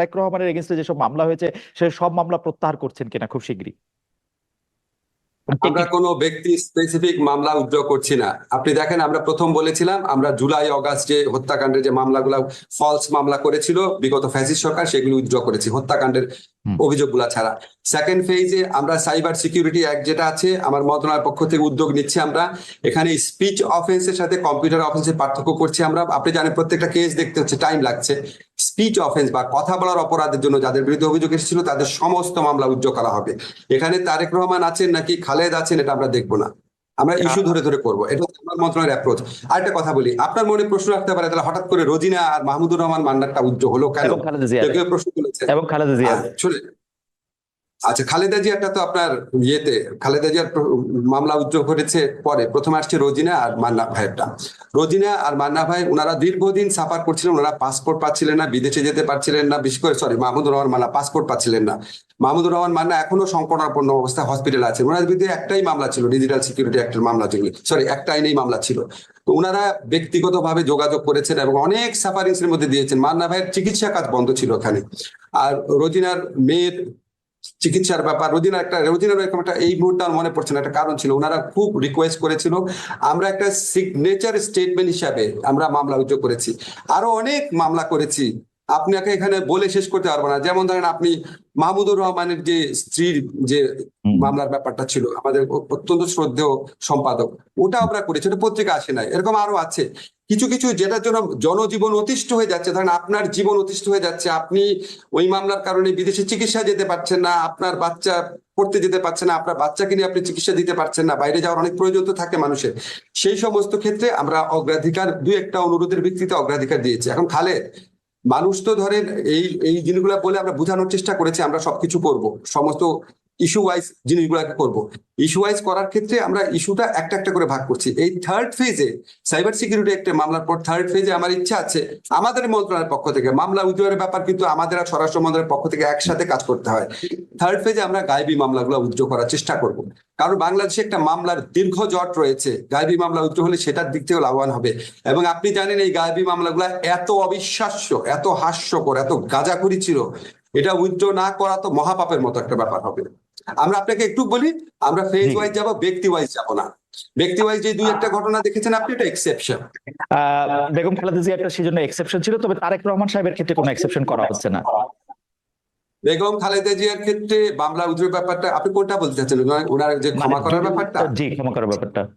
তারেক রহমানের এগেনস্টে যেসব মামলা হয়েছে, সে সব মামলা প্রত্যাহার করছেন কিনা খুব শীঘ্রই আমরা কোনো ব্যক্তি স্পেসিফিক মামলা উদ্র করছি না আপনি দেখেন, আমরা প্রথম বলেছিলাম, আমরা জুলাই, অগাস্ট যে হত্যাকাণ্ডের যে মামলাগুলো ফলস মামলা করেছিল, বিগত ফ্যাসিস সরকার সেগুলি উদ্র করেছি হত্যাকাণ্ডের। অভিযোগগুলো ছাড়া। সেকেন্ড ফেজে আমরা সাইবার সিকিউরিটি অ্যাক্ট যেটা আছে, আমার মন্ত্রণালয়ের পক্ষ থেকে উদ্যোগ নিচ্ছি আমরা। এখানে স্পিচ অফেন্সের সাথে কম্পিউটার অফেন্সের পার্থক্য করছি আমরা। আপনি জানেন প্রত্যেকটা কেস দেখতে হচ্ছে টাইম লাগছে। স্পিচ অফেন্স বা কথা বলার অপরাধের জন্য যাদের বিরুদ্ধে অভিযোগ এসেছিল, তাদের সমস্ত মামলা উজ্জ্ব করা হবে। এখানে তারেক রহমান আছেন নাকি খালেদ আছেন, এটা আমরা দেখব না। আমরা ইস্যু ধরে ধরে করব। এটা আমার মন্ত্রণালয়ের অ্যাপ্রোচ আরেকটা কথা বলি আপনার মনে প্রশ্ন রাখতে পারে তাহলে হঠাৎ করে রোজিনা আর মাহমুদুর রহমান মান্নারটা উজ্জ্বল হলো কেন? কেউ প্রশ্ন তুলেছে এবং খালেদা জিয়া। আচ্ছা খালেদা জিয়াটা তো আপনার ইয়েতে, খালেদা জিয়ার মামলা উজ্জ্বল করেছে পরে, প্রথমে আসছে রোজিনা আর মান্না ভাইয়েরটা। রোজিনা আর মান্না ভাই, ওনারা দীর্ঘদিন সাফার করছিলেন, ওনারা পাসপোর্ট পাচ্ছিলেন না, বিদেশে যেতে পারছিলেন না, বিশেষ করে সরি মাহমুদুর রহমান মান্না, পাসপোর্ট পাচ্ছিলেন না। মাহমুদুর রহমান মান্না এখনও সংকটাপন্ন অবস্থায় হসপিটালে আছেন ওনার বিরুদ্ধে একটাই মামলা ছিল ডিজিটাল সিকিউরিটি অ্যাক্টের মামলা যেগুলি সরি একটা আইনেই মামলা ছিল। তো ওনারা ব্যক্তিগতভাবে যোগাযোগ করেছেন এবং অনেক সাফারিংসের মধ্যে দিয়েছেন। মান্না ভাইয়ের চিকিৎসা কাজ বন্ধ ছিল ওখানে। আর রোজিনার মেয়ের চিকিৎসার ব্যাপার। রোজিনার একটা রোজিনার এরকম একটা এই মুহূর্তে আমার মনে পড়ছে না একটা কারণ ছিল। ওনারা খুব রিকোয়েস্ট করেছিল আমরা একটা সিগনেচার স্টেটমেন্ট হিসাবে আমরা মামলা উজ্জ্ব করেছি। আরও অনেক মামলা করেছি। আপনাকে এখানে বলে শেষ করতে পারব না। যেমন ধরেন আপনি মাহমুদুর রহমানের যে স্ত্রীর যে মামলার ব্যাপারটা ছিল আমাদের অত্যন্ত শ্রদ্ধেয় সম্পাদক ওটা আমরা করেছি ওটা পত্রিকা আসে নাই। এরকম আরও আছে। কিছু কিছু যেটার জন্য জনজীবন অতিষ্ঠ হয়ে যাচ্ছে, ধরেন আপনার জীবন অতিষ্ঠ হয়ে যাচ্ছে, আপনি ওই মামলার কারণে বিদেশে চিকিৎসা যেতে পারছেন না, আপনার বাচ্চা পড়তে যেতে পারছে না, আপনার বাচ্চাকে নিয়ে আপনি চিকিৎসা দিতে পারছেন না, বাইরে যাওয়ার অনেক প্রয়োজন তো থাকে মানুষের। সেই সমস্ত ক্ষেত্রে আমরা অগ্রাধিকার দুই একটা অনুরোধের ভিত্তিতে অগ্রাধিকার দিয়েছি। এখন খালে মানুষ তো ধরেন এই এই জিনিসগুলো বলে আমরা বোঝানোর চেষ্টা করেছি, আমরা সবকিছু করব। সমস্ত ইস্যু ওয়াইজ জিনিসগুলোকে করব। ইস্যু ওয়াইজ করার ক্ষেত্রে আমরা ইস্যুটা একটা একটা করে ভাগ করছি। এই থার্ড ফেজে সাইবার সিকিউরিটি একটা মামলার পর থার্ড ফেজে আমার ইচ্ছা আছে আমাদের মন্ত্রণালয়ের পক্ষ থেকে, মামলা উদ্যোগের ব্যাপার কিন্তু আমাদের আর স্বরাষ্ট্র মন্ত্রণালয়ের পক্ষ থেকে একসাথে কাজ করতে হয়। থার্ড ফেজে আমরা গায়েবী মামলাগুলো উদ্যোগ করার চেষ্টা করব। কারণ বাংলাদেশে একটা মামলার দীর্ঘ জট রয়েছে। গায়েবী মামলা উদ্যোগ হলে সেটার দিক থেকে লাভবান হবে। এবং আপনি জানেন এই গায়েবী মামলাগুলো এত অবিশ্বাস্য, এত হাস্যকর, এত গাজাখুরি ছিল। এটা উইথড্র না করা তো মহাপাপের মতো একটা ব্যাপার হবে। আমরা আপনাকে একটু বলি আমরা ফেজ ওয়াইজ যাব ব্যক্তি ওয়াইজ যাব না। ব্যক্তি ওয়াইজ যে দুই একটা ঘটনা দেখেছেন আপনি এটা এক্সেপশন বেগম খালেদা জিয়া একটা সেজন্য এক্সেপশন ছিল তবে তারেক রহমান সাহেবের ক্ষেত্রে কোনো এক্সেপশন করা হচ্ছে না। বেগম খালেদা জিয়ার ক্ষেত্রে মামলা উদ্যোগ ব্যাপারটা আপনি কোনটা বলতে চাচ্ছেন ওনার- ওনার যে ক্ষমা মানে করার ব্যাপারটা? জি ক্ষমা করার ব্যাপারটা।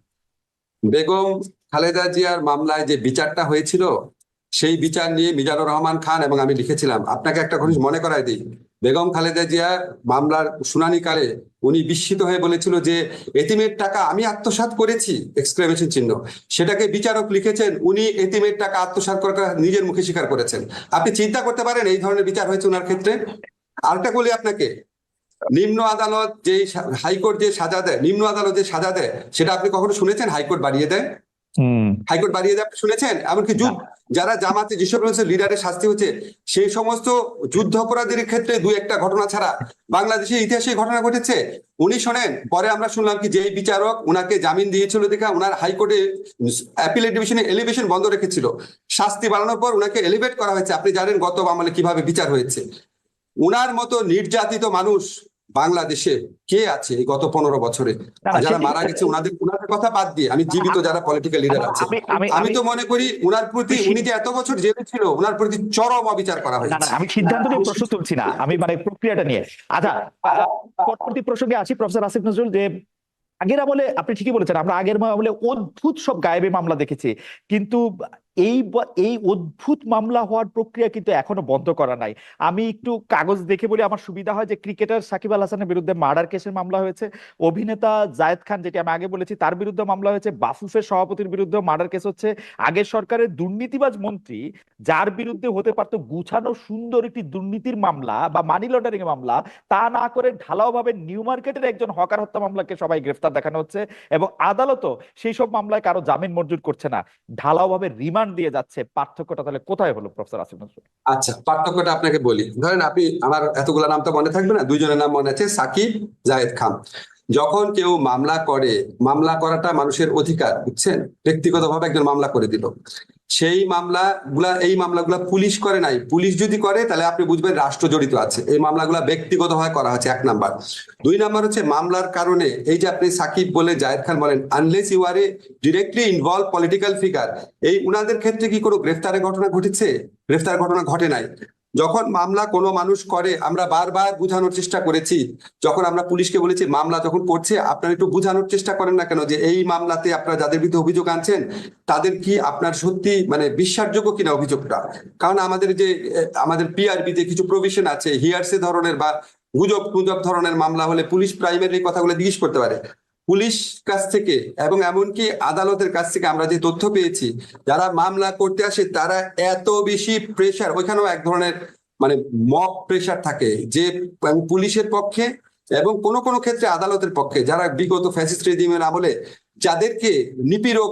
বেগম খালেদা জিয়ার মামলায় যে বিচারটা হয়েছিল সেই বিচার নিয়ে মিজানুর রহমান খান এবং আমি লিখেছিলাম। আপনাকে একটা জিনিস মনে করাই দিই। বেগম খালেদা জিয়া মামলার শুনানিকালে উনি বিস্মিত হয়ে বলেছিল যে এতিমের টাকা আমি আত্মসাৎ করেছি এক্সক্লেমেশন চিহ্ন। সেটাকে বিচারক লিখেছেন উনি এতিমের টাকা আত্মসাৎ করে নিজের মুখে স্বীকার করেছেন। আপনি চিন্তা করতে পারেন এই ধরনের বিচার হয়েছে ওনার ক্ষেত্রে। আরেকটা বলি আপনাকে নিম্ন আদালত যে হাইকোর্ট যে সাজা দেয় নিম্ন আদালত যে সাজা দেয় সেটা আপনি কখনো শুনেছেন? হাইকোর্ট বাড়িয়ে দেয়? হাইকোর্ট বাড়িয়ে দেয় আপনি শুনেছেন? এমনকি যুদ্ধ যারা জামাতে যেসব রয়েছে, লিডারের শাস্তি হচ্ছে, সেই সমস্ত যুদ্ধ অপরাধীর ক্ষেত্রে দুই একটা ঘটনা ছাড়া বাংলাদেশের ইতিহাসে ঘটনা ঘটেছে। উনি শোনেন, পরে আমরা শুনলাম কি যেই বিচারক উনাকে জামিন দিয়েছিল দেখে উনার হাইকোর্টে অ্যাপিলেট ডিভিশনে এলিভেশন বন্ধ রেখেছিল। শাস্তি বাড়ানোর পর উনাকে এলিভেট করা হয়েছে। আপনি জানেন গত আমলে কীভাবে বিচার হয়েছে। উনার মতো নির্যাতিত মানুষ বাংলাদেশে কে আছে এই গত পনেরো বছরে? যারা মারা গেছে ওনাদের উনাদের কথা বাদ দিয়ে আমি জীবিত যারা পলিটিক্যাল লিডার আছে। আমি তো মনে করি উনার প্রতি উনি যে এত বছর জেলে ছিল উনার প্রতি চরম অবিচার করা হয়েছে না আমি সিদ্ধান্ত নিয়ে প্রশ্ন তুলছি না। আমি মানে প্রক্রিয়াটা নিয়ে। আচ্ছা পরবর্তী প্রসঙ্গে আসি প্রফেসর আসিফ নজরুল যে আগের আমলে আপনি ঠিকই বলেছেন আমরা আগের আমলে অদ্ভুত সব গায়েবে মামলা দেখেছি। কিন্তু এই এই অদ্ভুত মামলা হওয়ার প্রক্রিয়া কিন্তু এখনও বন্ধ করা নাই। আমি একটু কাগজ দেখে বলি, আমার সুবিধা হয় যে ক্রিকেটার সাকিব আল হাসানের বিরুদ্ধে মার্ডার কেসের মামলা হয়েছে। অভিনেতা জায়েদ খান, যেটি আমি আগে বলেছি, তার বিরুদ্ধে মামলা হয়েছে। বাফুফের সভাপতির বিরুদ্ধে মার্ডার কেস হচ্ছে। আগের সরকারের দুর্নীতিবাজ মন্ত্রী, যার বিরুদ্ধে হতে পারতো গুছানো সুন্দর একটি দুর্নীতির মামলা বা মানি লন্ডারিং মামলা, তা না করে ঢালাও ভাবে নিউ মার্কেটের একজন হকার হত্যা মামলাকে সবাই গ্রেফতার দেখানো হচ্ছে। এবং আদালতও সেই সব মামলায় কারও জামিন মঞ্জুর করছে না। ঢালাও ভাবে রিমান্ড দিয়ে যাচ্ছে, পার্থক্যটা তাহলে কোথায় হলো, প্রফেসর আসিফ নজরুল? আচ্ছা পার্থক্যটা আপনাকে বলি। ধরেন আপনি, আমার এতগুলো নাম তো মনে থাকবে না, দুইজনের নাম মনে আছে, সাকিব, জায়েদ খান। যখন কেউ মামলা করে, মামলা করাটা মানুষের অধিকার, বুঝছেন? ব্যক্তিগতভাবে একজন মামলা করে দিল। সেই মামলাগুলা এই মামলাগুলা পুলিশ করে নাই। পুলিশ যদি করে, তাহলে আপনি বুঝবেন রাষ্ট্র জড়িত আছে। এই মামলাগুলা ব্যক্তিগতভাবে করা হচ্ছে এক নাম্বার। দুই নাম্বার হচ্ছে, মামলার কারণে এই যে আপনি সাকিব বলে জায়দ খান বলেন unless you are a directly involve political figure এই উনাদের ক্ষেত্রে কি কোনো গ্রেফতারের ঘটনা ঘটেছে? গ্রেফতার ঘটনা ঘটে নাই। যখন মামলা কোনো মানুষ করে, আমরা বারবার বুঝানোর চেষ্টা করেছি। যখন আমরা পুলিশকে বলেছি, মামলা যখন করছে, আপনারা একটু বুঝানোর চেষ্টা করেন না কেন যে এই মামলাতে আপনারা যাদের বিরুদ্ধে অভিযোগ আনছেন, তাদের কি আপনার সত্যি মানে বিশ্বাসযোগ্য কিনা অভিযোগটা? কারণ আমাদের যে আমাদের পিআরবিতে কিছু প্রভিশন আছে, হিয়ারসে ধরনের বা গুজব গুজব ধরনের মামলা হলে পুলিশ প্রাইমারি কথাগুলো জিজ্ঞেস করতে পারে। পুলিশ কাছ থেকে এবং এমনকি আদালতের কাছ থেকে আমরা যে তথ্য পেয়েছি, যারা মামলা করতে আসে তারা এত বেশি প্রেশার ওইখানেও এক ধরনের মানে মব প্রেশার থাকে যে পুলিশের পক্ষে এবং কোনো কোনো ক্ষেত্রে আদালতের পক্ষে, যারা বিগত ফ্যাসিস্ট রেজিমের আমলে যাদেরকে নিপীড়ক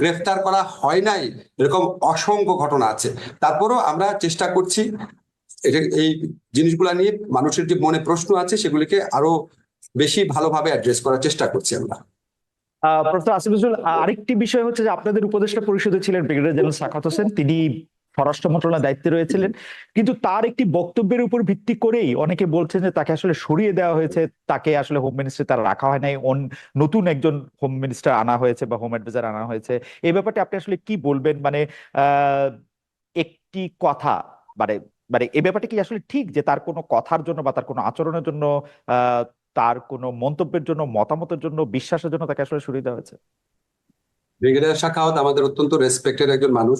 গ্রেফতার করা হয় নাই, এরকম অসংখ্য ঘটনা আছে। তারপরও আমরা চেষ্টা করছি এই জিনিসগুলা নিয়ে মানুষের যে মনে প্রশ্ন আছে সেগুলিকে আরও বেশি ভালোভাবে অ্যাড্রেস করার চেষ্টা করছি আমরা। প্রফেসর আসিফ আরেকটি বিষয় হচ্ছে যে আপনাদের উপদেষ্টা পরিষদে ছিলেন ব্রিগেডিয়ার জেনারেল সাখাত হোসেন। তিনি স্বরাষ্ট্র মন্ত্রণালয়ের দায়িত্বে রয়েছিলেন। কিন্তু তার একটি বক্তব্যের উপর ভিত্তি করেই অনেকে বলছেন যে তাকে আসলে সরিয়ে দেওয়া হয়েছে। তাকে আসলে হোম মিনিস্টার তার রাখা হয় নাই। নতুন একজন হোম মিনিস্টার আনা হয়েছে বা হোম অ্যাডভাইজার আনা হয়েছে। এই ব্যাপারটা আপনি আসলে কি বলবেন? মানে একটি কথা মানে মানে এ ব্যাপারটা কি আসলে ঠিক যে তার কোনো কথার জন্য বা তার কোনো আচরণের জন্য তার কোনো মন্তব্যের জন্য, মতামতের জন্য, বিশ্বাসের জন্য তাকে আসলে সরিয়ে দেওয়া হয়েছে? ব্রিগেডিয়ার শাখাওয়াত আমাদের অত্যন্ত রেসপেক্টেড একজন মানুষ।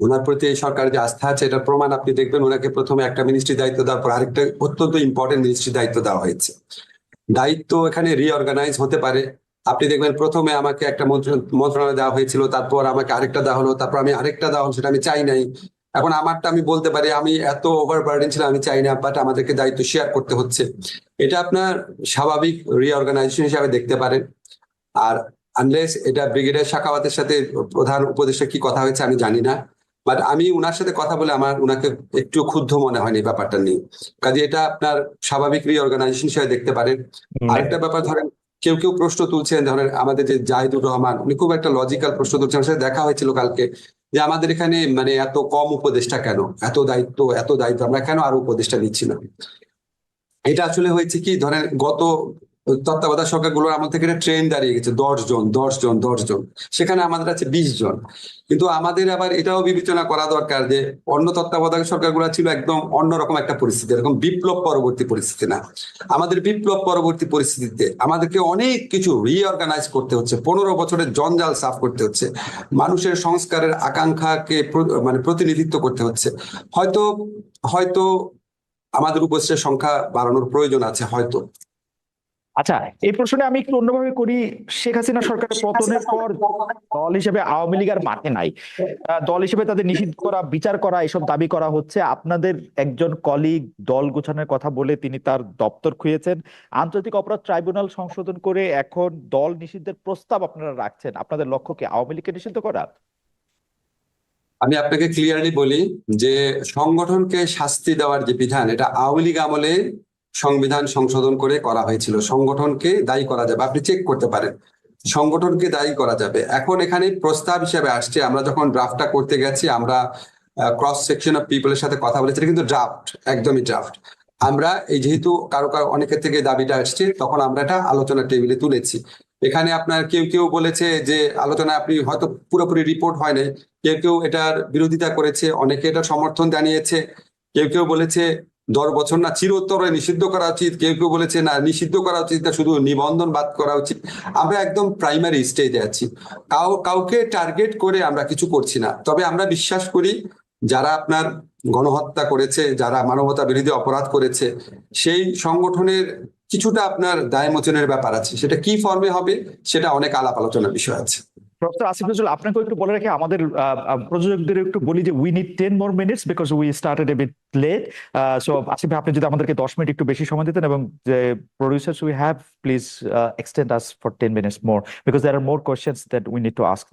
ওনার প্রতি এই সরকারের যে আস্থা আছে, এটার প্রমাণ আপনি দেখবেন ওনাকে প্রথমে একটা মিনিস্ট্রি দায়িত্ব দেওয়ার পর আরেকটা অত্যন্ত ইম্পর্টেন্ট মিনিস্ট্রি দায়িত্ব দেওয়া হয়েছে। দায়িত্ব এখানে রিঅর্গানাইজ হতে পারে। আপনি দেখবেন প্রথমে আমাকে একটা মন্ত্র- মন্ত্রণালয় দেওয়া হয়েছিল, তারপর আমাকে আরেকটা দেওয়া হলো, তারপর আমি আরেকটা দেওয়া হলো, সেটা আমি চাই নাই। এখন আমারটা আমি বলতে পারি, আমি এত ওভার ওভারবার্ডেন ছিলাম, আমি চাই না বাট আমাদেরকে দায়িত্ব শেয়ার করতে হচ্ছে। এটা আপনার স্বাভাবিক রিঅর্গানাইজেশন হিসাবে দেখতে পারেন। আর আনলেস এটা ব্রিগেডিয়ার শাখাওয়াতের সাথে প্রধান উপদেষ্টা কি কথা হয়েছে আমি জানি না। বাট আমি উনার সাথে কথা বলে আমার উনাকে একটু ক্ষুব্ধ মনে হয়নি ব্যাপারটা নিয়ে। কাজে এটা আপনার স্বাভাবিক রিঅর্গানাইজেশন হিসেবে দেখতে পারেন। আরেকটা ব্যাপার ধরেন কেউ কেউ প্রশ্ন তুলছেন ধরেন আমাদের যে জাহিদুর রহমান উনি খুব একটা লজিক্যাল প্রশ্ন তুলছেন। সাথে দেখা হয়েছিল কালকে যে আমাদের এখানে মানে এত কম উপদেষ্টা কেন? এত দায়িত্ব এত দায়িত্ব আমরা কেন আরও উপদেষ্টা নিচ্ছি না? এটা আসলে হয়েছে কি ধরেন গত তত্ত্বাবধায়ক সরকারগুলোর আমল থেকে একটা ট্রেন দাঁড়িয়ে গেছে, দশ জন দশ জন দশ জন। সেখানে আমাদের আছে বিশ জন। কিন্তু আমাদের আবার এটাও বিবেচনা করা দরকার যে, অন্য তত্ত্বাবধায়ক সরকারগুলো ছিল একদম অন্যরকম একটা পরিস্থিতি, এরকম বিপ্লব পরবর্তী পরিস্থিতি না। আমাদের বিপ্লব পরবর্তী পরিস্থিতিতে আমাদেরকে অনেক কিছু রিঅর্গানাইজ করতে হচ্ছে, পনেরো বছরের জঞ্জাল সাফ করতে হচ্ছে। মানুষের সংস্কারের আকাঙ্ক্ষাকে মানে প্রতিনিধিত্ব করতে হচ্ছে। হয়তো হয়তো আমাদের উপস্থিতের সংখ্যা বাড়ানোর প্রয়োজন আছে, হয়তো। আচ্ছা এই প্রশ্নে আমি একটু অন্যভাবে করি। শেখ হাসিনা সরকারের পতনের পর দল হিসেবে আওয়ামী লীগ আর মাঠে নাই। আহ, দল হিসেবে তাদের নিষিদ্ধ করা বিচার করা এসব দাবি করা হচ্ছে। আপনাদের একজন কলিগ দল গোছানোর কথা বলে তিনি তার দপ্তর খুঁয়েছেন আন্তর্জাতিক অপরাধ ট্রাইব্যুনাল সংশোধন করে এখন দল নিষিদ্ধের প্রস্তাব আপনারা রাখছেন। আপনাদের লক্ষ্য কি আওয়ামী লীগকে নিষিদ্ধ করা আমি আপনাকে ক্লিয়ারলি বলি যে সংগঠনকে শাস্তি দেওয়ার যে বিধান এটা আওয়ামী লীগ আমলে সংবিধান সংশোধন করে করা হয়েছিল। সংগঠনকে দায়ী করা যাবে। আপনি চেক করতে পারেন। সংগঠনকে দায়ী করা যাবে। এখন এখানে প্রস্তাব হিসেবে আসছে, আমরা যখন ড্রাফটটা করতে গেছি, আমরা ক্রস সেকশন অফ পিপলের সাথে কথা বলেছি কিন্তু ড্রাফট একদমই ড্রাফট আমরা এই যেহেতু কারও কারও অনেকের থেকে দাবিটা আসছে, তখন আমরা এটা আলোচনা টেবিলে তুলেছি। এখানে আপনার কেউ কেউ বলেছে যে আলোচনা আপনি হয়তো পুরোপুরি রিপোর্ট হয় নাই। কেউ কেউ এটার বিরোধিতা করেছে, অনেকে এটা সমর্থন জানিয়েছে। কেউ কেউ বলেছে দশ বছর না চিরোত্তরে নিষিদ্ধ করা উচিত। কেউ কেউ বলেছে, না, নিষিদ্ধ করা উচিত না, শুধু নিবন্ধন বাদ করা উচিত। আমরা একদম প্রাইমারি স্টেজে আছি। কাউ, কাউকে টার্গেট করে আমরা কিছু করছি না। তবে আমরা বিশ্বাস করি, যারা আপনার গণহত্যা করেছে, যারা মানবতা বিরোধী অপরাধ করেছে, সেই সংগঠনের কিছুটা আপনার দায় মোচনের ব্যাপার আছে। সেটা কি ফর্মে হবে, সেটা অনেক আলাপ আলোচনার বিষয় আছে। প্রফেসর আসিফ নজরুল আপনাকে একটু বলে রাখি, আমাদের প্রযোজকদের একটু বলি যে we need ten more minutes because we started a bit late so Asif আপনি যদি আমাদেরকে দশ মিনিট একটু বেশি সময় দিতেন এবং যে producers we have please extend us for ten minutes more because there are more questions that we need to ask